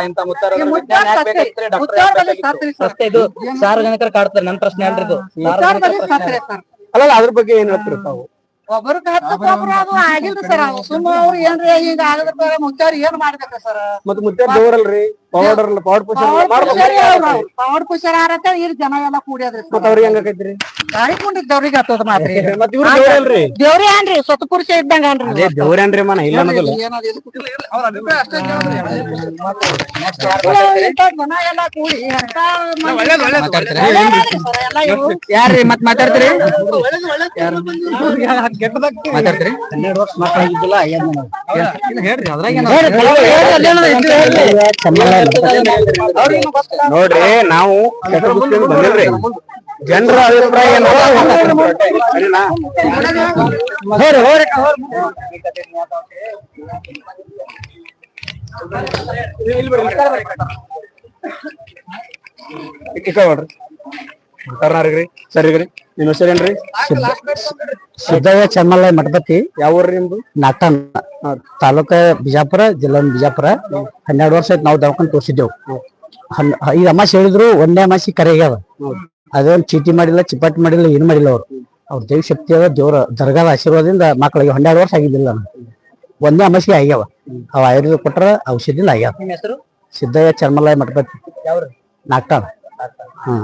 ಇಂತ ಮುತ್ತಾರ ಸಸ್ತೆ ಇದು ಸಾರ್ವಜನಿಕರ ಕಾಡ್ತಾರೆ ನನ್ನ ಪ್ರಶ್ನೆ ಅಲ್ರಿ ಅಲ್ಲ ಅದ್ರ ಬಗ್ಗೆ ಏನ್ ಹೇಳ್ತೀರಿ ತಾವು? ಒಬ್ಬರು ಒಬ್ರು ಅದು ಆಗಿಲ್ರಿ ಸರ್ ಸುಮ್ಮ ಅವ್ರು ಏನ್ರಿ ಈಗ ಆಗದ್ರ ಮುಚ್ಚಾರ ಏನ್ ಮಾಡ್ಬೇಕ ಸರ್? ಮತ್ತೆ ಮುತ್ತೆ ದೇವರಲ್ರಿ? Powder powder pusher power pusher ಆರತ್ತ ಇರ್ ಜನ ಎಲ್ಲ ಕೂಡ್ಯಾದ್ರಿ ಅವ್ರಿಗೆ ಹತ್ತದ ಮಾತ್ರಿ. ಮತ್ ಇವ್ರು ದೇವರಲ್ರಿ ದೇವ್ರಿ ಏನ್ರಿ ಪುರುಷ ಇದ್ದಂಗ ಅನ್ರಿ ಅದೇ ಮನ ಇಲ್ಲ ಅನ್ನೋದಿಲ್ಲ. ಯಾರ್ರಿ ಮತ್ ಮಾತಾಡ್ತೀರಿ? ಮಾತಾಡ್ತೀರಿ? ಹೇಳ್ರಿ ಅದ್ರಾಗ ನೋಡ್ರಿ ನಾವು ಬಂದಿಲ್ರಿ. ಜನರ ಅಭಿಪ್ರಾಯ ಏನು ಹೋರಿ ನೋಡ್ರಿ ಸರಿ ರೀ ನಿಮ್ಮ ಹೆಸರೇನ್ರಿ ಸಿದ್ದಯ್ಯ ಚನ್ನಮಲ್ಲ ಮಠಪತಿ ಯಾವ ಊರ್ರಿ ನಿಮ್ದು? ನಾಟನ್ ತಾಲೂಕ ಬಿಜಾಪುರ ಜಿಲ್ಲಾ ಬಿಜಾಪುರ. ಹನ್ನೆರಡು ವರ್ಷ ಆಯ್ತು ನಾವು ದವಾಖಾನೆ ತೋರಿಸಿದ್ದೆವು. ಹನ್- ಈ ಅಮಾಸಿ ಹೇಳಿದ್ರು ಒಂದೇ ಅಮಾಸಿ ಕರೆಗ್ಯಾವ ಅದೇನ್ ಚೀಟಿ ಮಾಡಿಲ್ಲ ಚಿಪಾಟಿ ಮಾಡಿಲ್ಲ ಏನು ಮಾಡಿಲ್ಲ ಅವ್ರು. ಅವ್ರ ದೇವ್ ಶಕ್ತಿ ಅದ ದೇವ್ರ ದರ್ಗಾದ ಆಶೀರ್ವಾದದಿಂದ ಮಕ್ಕಳಿಗೆ ಹನ್ನೆರಡು ವರ್ಷ ಆಗಿದ್ದಿಲ್ಲ ಒಂದೇ ಅಮಾಸಿಗೆ ಆಗ್ಯಾವ. ಅವ ಆಯುರ್ವೇದ ಕೊಟ್ರ ಔಷಧಿಲ್ಲ ಆಗ್ಯಾವ. ಹೆಸರು? ಸಿದ್ದಯ್ಯ ಚರ್ಮಲಾಯ ಮಠಪತಿ ಯಾವ್ರು? ನಾಗ್ತಾಳ ಹ್ಮ್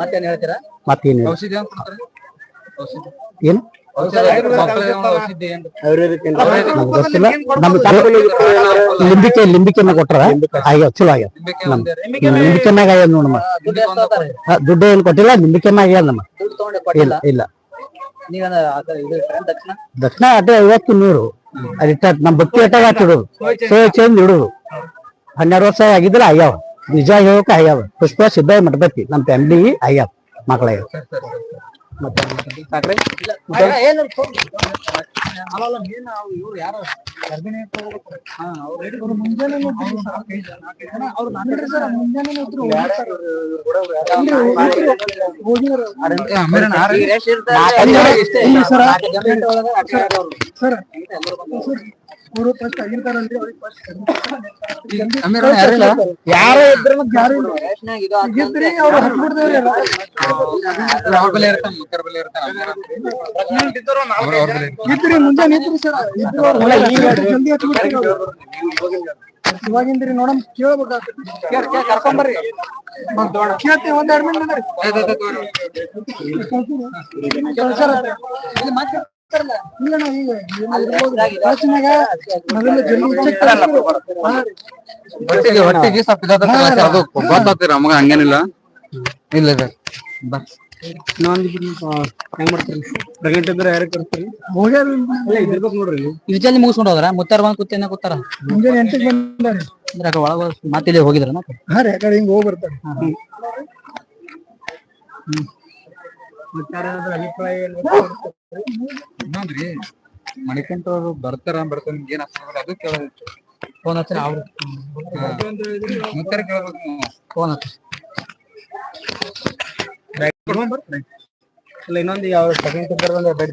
ಮತ್ತೇನ್ ಹೇಳ್ತೀರಾ? ಮತ್ತೇನಿಲ್ಲ ಔಷಧಿ ಅಂತ ಕೊಡ್ತಾರೆ? ಔಷಧಿ. ಏನ್? ಮಕ್ಕಳಿಗೆ ಔಷಧಿ ಏನು? ನಮ್ಗ್ ಗೊತ್ತಿಲ್ಲ. ನಮ್ಗೆ ಲಿಂಬಿಕೆ ಲಿಂಬಿಕೆನ ಕೊಟ್ರ ಆಗ್ಯಾವ ಚಲೋ ಆಗ್ಯಾವ ನಿಂಬೆಕಾಯಿ ನಮ್ ಒಂದೇ ರೀ? ನಿಂಬಿಕೆನಾಗ ಆಗ್ಯಾವ ನೋಡಮ್ಮ ದುಡ್ಡು ಎಷ್ಟು ತಗೋತಾರೆ? ಆ, ದುಡ್ಡು ಏನ್ ಕೊಟ್ಟಿಲ್ಲ ಲಿಂಬಿಕೆ ಆಗ್ಯಾವ ನಮ್ಮ. ದುಡ್ಡು ತಗೊಂಡು ಇಲ್ಲ ಕೊಟ್ಟಿಲ್ಲ. ಇಲ್ಲ ನೀವೇನ ಆ ಕಡೆ ಇದು ಇಟ್ರಾ ದಕ್ಷಿಣ? ದಕ್ಷಿಣ ಐವತ್ತು ನೂರು ಅದಿಟ್ಟ ನಮ್ ಬಟ್ಟಿ ಅಟ್ಟಾಗ ಹಾಕಿಡೋದು. ಸೋಯ್ ಚೇಂಜ್ ಇಡುದು. ಹನ್ನೆರಡು ವರ್ಷ ಆಗಿದ್ರೆ ಆಗ್ಯಾವ. ನಿಜ ಹೇಳಕ್ಕೆ ಆಗ್ಯಾವ ಪುಷ್ಪ ಸಿದ್ಧ ಮಠಪತಿ. ನಮ್ಮ ಫ್ಯಾಮಿಲಿ ಆಗ್ಯಾವ ಮಕ್ಳಾಗ್ಯಾವ ಸಾಕ್ರಿ ಫಸ್ಟ್ ಅಲ್ಲಲ್ಲ ಮೀನು ಅವು ಇವ್ರು ಯಾರು ಇದ್ರಿ ಅವ್ರು ಹೇಳಿ ಅವ್ರು ಮುಂಜಾನೆ ಇದ್ರು ಸರ್. ಅವ್ರು ಇದ್ರು. ಇದ್ರು. ಅವ್ರ. ಅವ್ರ- ಅವ್ರ ಬಳಿ ಇರ್ತಾನೆ. ಇವಾಗಿಂದ್ರಿ ನೋಡಮ್ ಕೇಳ್ಬೇಕಾಗ್ತದೆ ಕೇಳ್- ಕೇಳ್ ಕರ್ಕೊಂಬರ್ರಿ. ಒಂದ್ ಎರಡ್ ಮಿನಿಟ್ ಆಯ್ತ್ ಹೊಟ್ಟಿಗೆ ಹೊಟ್ಟಿಗೆ ಸ್ವಲ್ಪ ಇದಾದ ಅದು ಗೊತ್ತಾಗ್ತೀರ ನಮಗ ಹಂಗೇನಿಲ್ಲ. ಇಲ್ಲ ಮುಗಿಸ್ಕೊಂಡು ಹೋದ್ರ? ಮುತ್ತಾರ ಬಂದ್ ಕೂತೇನೆ ಕೂತಾರ? ಮುಂಜಾನೆ ಎಂಟಕ್ಕೆ ಬಂದಾರೆ ಅಂದ್ರೆ ಆಕಡೆ ಒಳಗ ಮತ್ತೆ ಇಲ್ಲಿ ಹೋಗಿದ್ರ ಹಾ ರೀ ಆ ಕಡೆ ಹಿಂಗ್ ಹೋಗಿ ಬರ್ತಾರೆ ಅಭಿಪ್ರಾಯ ಇನ್ನೊಂದ್ರಿ ಮಣಿಕಂಠವ್ರು ಬರ್ತಾರ ಬರ್ತಾರ ನಿಮ್ಗೆ ಏನ್ ಅದು ಕೇಳೋದಿತ್ತು. ಫೋನ್ ಹಚ್ಚಿ ಅವ್ರು ಮುತ್ತಾರ ಕೇಳ್ಬೇಕು ನೀವು? ಫೋನ್ ಹಚ್ಚಿ ಇಲ್ಲ ಇನ್ನೊಂದು ಯಾವ ಸೆಕೆಂಡ್ ಇದ್ದಾರೆ ಬಂದ್ರೆ ಬೆಡ್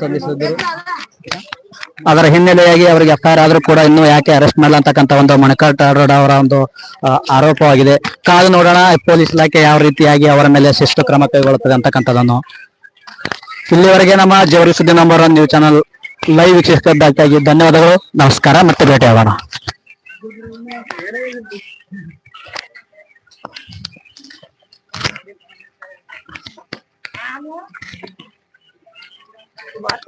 ಸಲ್ಲಿಸಿದ್ರು. ಅದರ ಹಿನ್ನೆಲೆಯಾಗಿ ಅವರಿಗೆ ಎಫ್ಐಆರ್ ಆದ್ರೂ ಕೂಡ ಇನ್ನೂ ಯಾಕೆ ಅರೆಸ್ಟ್ ಮಾಡಲ್ಲ ಅಂತಕ್ಕಂಥ ಒಂದು ಮಣಕಾಟ್ ಅವರ ಒಂದು ಆರೋಪವಾಗಿದೆ. ಕಾದು ನೋಡೋಣ ಪೊಲೀಸ್ ಇಲಾಖೆ ಯಾವ ರೀತಿಯಾಗಿ ಅವರ ಮೇಲೆ ಶಿಸ್ತು ಕ್ರಮ ಕೈಗೊಳ್ಳುತ್ತದೆ ಅಂತಕ್ಕಂಥದ್ದನ್ನು. ಇಲ್ಲಿವರೆಗೆ ನಮ್ಮ ಜವರಿ ಸುದ್ದಿ number one news channel live ವೀಕ್ಷಿಸಿದ್ದಕ್ಕಾಗಿ ಧನ್ಯವಾದಗಳು. ನಮಸ್ಕಾರ, ಮತ್ತೆ ಭೇಟಿಯಾಗೋಣ. Boa tarde.